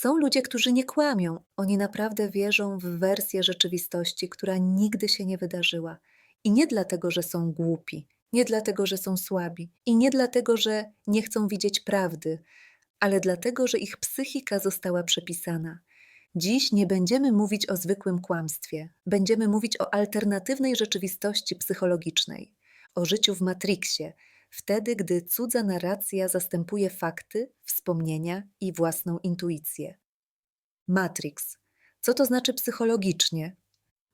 Są ludzie, którzy nie kłamią. Oni naprawdę wierzą w wersję rzeczywistości, która nigdy się nie wydarzyła. I nie dlatego, że są głupi, nie dlatego, że są słabi, i nie dlatego, że nie chcą widzieć prawdy, ale dlatego, że ich psychika została przepisana. Dziś nie będziemy mówić o zwykłym kłamstwie, będziemy mówić o alternatywnej rzeczywistości psychologicznej, o życiu w Matrixie, wtedy, gdy cudza narracja zastępuje fakty, wspomnienia i własną intuicję. Matrix. Co to znaczy psychologicznie?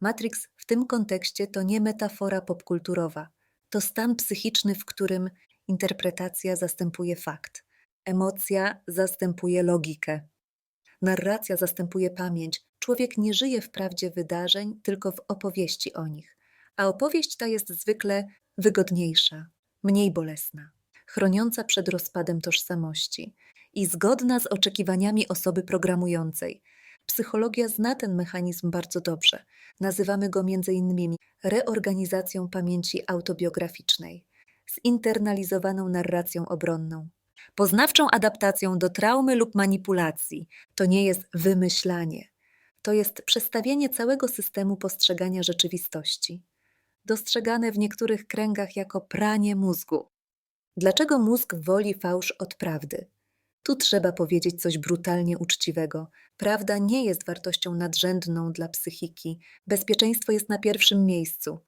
Matrix w tym kontekście to nie metafora popkulturowa. To stan psychiczny, w którym interpretacja zastępuje fakt, emocja zastępuje logikę, narracja zastępuje pamięć. Człowiek nie żyje w prawdzie wydarzeń, tylko w opowieści o nich. A opowieść ta jest zwykle wygodniejsza, mniej bolesna, chroniąca przed rozpadem tożsamości i zgodna z oczekiwaniami osoby programującej. Psychologia zna ten mechanizm bardzo dobrze. Nazywamy go m.in. reorganizacją pamięci autobiograficznej, zinternalizowaną narracją obronną, poznawczą adaptacją do traumy lub manipulacji. To nie jest wymyślanie, to jest przestawienie całego systemu postrzegania rzeczywistości, dostrzegane w niektórych kręgach jako pranie mózgu. Dlaczego mózg woli fałsz od prawdy? Tu trzeba powiedzieć coś brutalnie uczciwego. Prawda nie jest wartością nadrzędną dla psychiki. Bezpieczeństwo jest na pierwszym miejscu.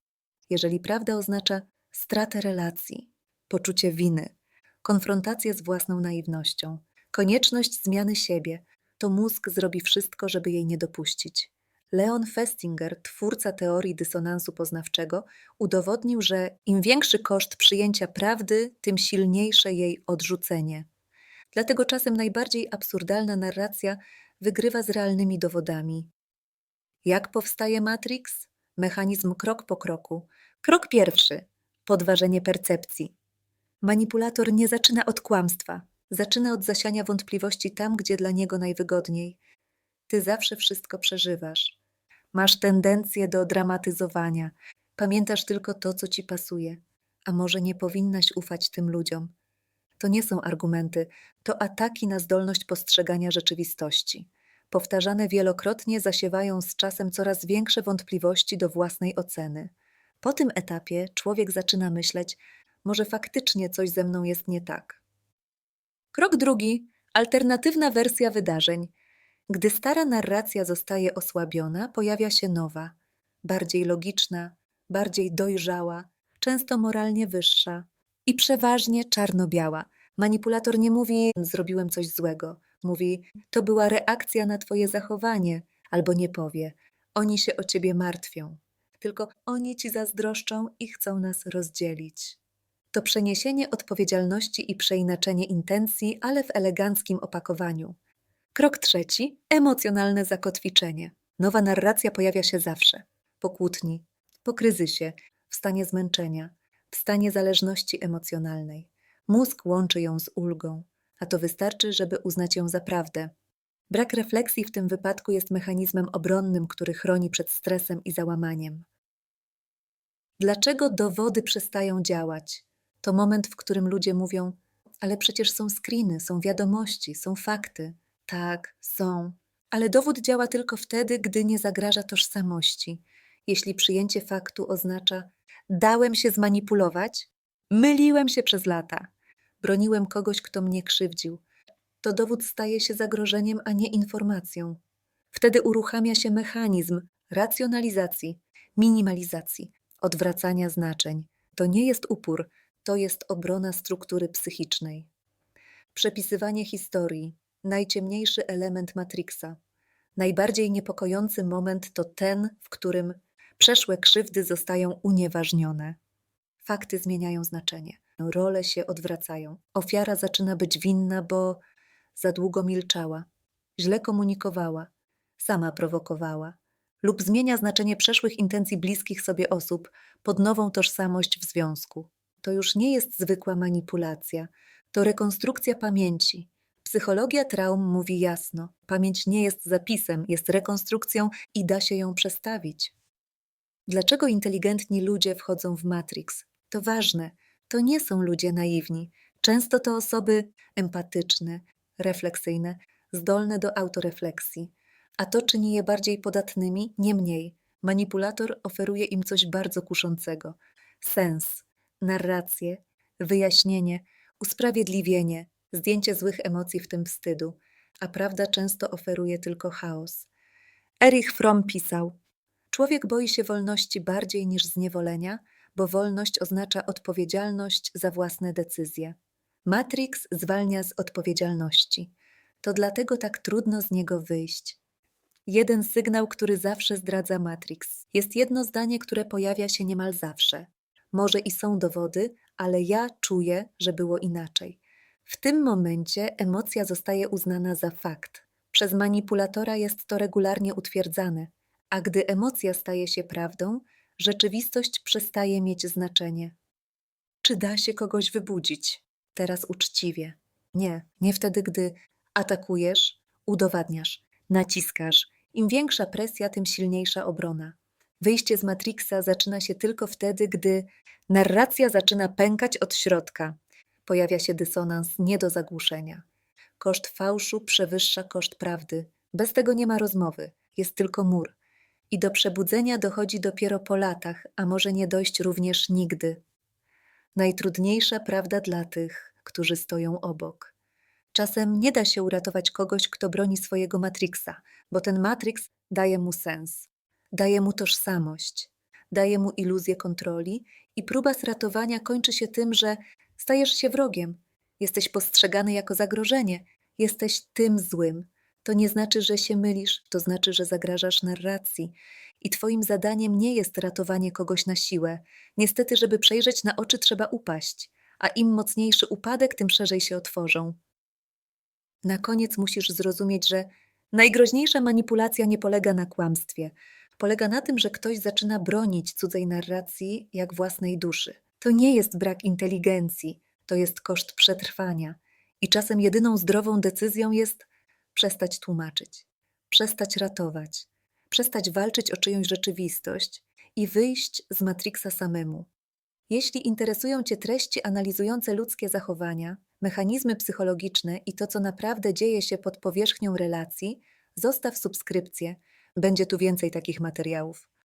Jeżeli prawda oznacza stratę relacji, poczucie winy, konfrontację z własną naiwnością, konieczność zmiany siebie, to mózg zrobi wszystko, żeby jej nie dopuścić. Leon Festinger, twórca teorii dysonansu poznawczego, udowodnił, że im większy koszt przyjęcia prawdy, tym silniejsze jej odrzucenie. Dlatego czasem najbardziej absurdalna narracja wygrywa z realnymi dowodami. Jak powstaje Matrix? Mechanizm krok po kroku. Krok pierwszy podważenie percepcji. Manipulator nie zaczyna od kłamstwa, zaczyna od zasiania wątpliwości tam, gdzie dla niego najwygodniej. Ty zawsze wszystko przeżywasz. Masz tendencję do dramatyzowania. Pamiętasz tylko to, co ci pasuje. A może nie powinnaś ufać tym ludziom? To nie są argumenty, to ataki na zdolność postrzegania rzeczywistości. Powtarzane wielokrotnie zasiewają z czasem coraz większe wątpliwości do własnej oceny. Po tym etapie człowiek zaczyna myśleć, może faktycznie coś ze mną jest nie tak. Krok drugi alternatywna wersja wydarzeń. Gdy stara narracja zostaje osłabiona, pojawia się nowa, bardziej logiczna, bardziej dojrzała, często moralnie wyższa i przeważnie czarno-biała. Manipulator nie mówi: Zrobiłem coś złego. Mówi: To była reakcja na Twoje zachowanie, albo nie powie: Oni się o Ciebie martwią. Tylko oni ci zazdroszczą i chcą nas rozdzielić. To przeniesienie odpowiedzialności i przeinaczenie intencji, ale w eleganckim opakowaniu. Krok trzeci emocjonalne zakotwiczenie. Nowa narracja pojawia się zawsze po kłótni, po kryzysie, w stanie zmęczenia, w stanie zależności emocjonalnej. Mózg łączy ją z ulgą, a to wystarczy, żeby uznać ją za prawdę. Brak refleksji w tym wypadku jest mechanizmem obronnym, który chroni przed stresem i załamaniem. Dlaczego dowody przestają działać? To moment, w którym ludzie mówią: Ale przecież są screeny, są wiadomości, są fakty. Tak, są. Ale dowód działa tylko wtedy, gdy nie zagraża tożsamości. Jeśli przyjęcie faktu oznacza: Dałem się zmanipulować, myliłem się przez lata, broniłem kogoś, kto mnie krzywdził, to dowód staje się zagrożeniem, a nie informacją. Wtedy uruchamia się mechanizm racjonalizacji, minimalizacji, odwracania znaczeń. To nie jest upór, to jest obrona struktury psychicznej. Przepisywanie historii najciemniejszy element Matrixa. Najbardziej niepokojący moment to ten, w którym przeszłe krzywdy zostają unieważnione. Fakty zmieniają znaczenie, role się odwracają. Ofiara zaczyna być winna, bo za długo milczała, źle komunikowała, sama prowokowała, lub zmienia znaczenie przeszłych intencji bliskich sobie osób pod nową tożsamość w związku. To już nie jest zwykła manipulacja, to rekonstrukcja pamięci. Psychologia traum mówi jasno: pamięć nie jest zapisem, jest rekonstrukcją i da się ją przestawić. Dlaczego inteligentni ludzie wchodzą w Matrix? To ważne. To nie są ludzie naiwni. Często to osoby empatyczne, refleksyjne, zdolne do autorefleksji, a to czyni je bardziej podatnymi, nie mniej. Manipulator oferuje im coś bardzo kuszącego: sens, narrację, wyjaśnienie, usprawiedliwienie, zdjęcie złych emocji, w tym wstydu, a prawda często oferuje tylko chaos. Erich Fromm pisał: Człowiek boi się wolności bardziej niż zniewolenia, bo wolność oznacza odpowiedzialność za własne decyzje. Matrix zwalnia z odpowiedzialności. To dlatego tak trudno z niego wyjść. Jeden sygnał, który zawsze zdradza Matrix. Jest jedno zdanie, które pojawia się niemal zawsze. Może i są dowody, ale ja czuję, że było inaczej. W tym momencie emocja zostaje uznana za fakt. Przez manipulatora jest to regularnie utwierdzane, a gdy emocja staje się prawdą, rzeczywistość przestaje mieć znaczenie. Czy da się kogoś wybudzić? Teraz uczciwie. Nie, nie wtedy, gdy atakujesz, udowadniasz, naciskasz. Im większa presja, tym silniejsza obrona. Wyjście z Matrixa zaczyna się tylko wtedy, gdy narracja zaczyna pękać od środka. Pojawia się dysonans nie do zagłuszenia. Koszt fałszu przewyższa koszt prawdy. Bez tego nie ma rozmowy, jest tylko mur. I do przebudzenia dochodzi dopiero po latach, a może nie dojść również nigdy. Najtrudniejsza prawda dla tych, którzy stoją obok. Czasem nie da się uratować kogoś, kto broni swojego Matrixa, bo ten Matrix daje mu sens, daje mu tożsamość, daje mu iluzję kontroli i próba zratowania kończy się tym, że stajesz się wrogiem, jesteś postrzegany jako zagrożenie, jesteś tym złym. To nie znaczy, że się mylisz, to znaczy, że zagrażasz narracji. I twoim zadaniem nie jest ratowanie kogoś na siłę. Niestety, żeby przejrzeć na oczy, trzeba upaść, a im mocniejszy upadek, tym szerzej się otworzą. Na koniec musisz zrozumieć, że najgroźniejsza manipulacja nie polega na kłamstwie. Polega na tym, że ktoś zaczyna bronić cudzej narracji jak własnej duszy. To nie jest brak inteligencji, to jest koszt przetrwania. I czasem jedyną zdrową decyzją jest przestać tłumaczyć, przestać ratować, przestać walczyć o czyjąś rzeczywistość i wyjść z Matrixa samemu. Jeśli interesują Cię treści analizujące ludzkie zachowania, mechanizmy psychologiczne i to, co naprawdę dzieje się pod powierzchnią relacji, zostaw subskrypcję. Będzie tu więcej takich materiałów.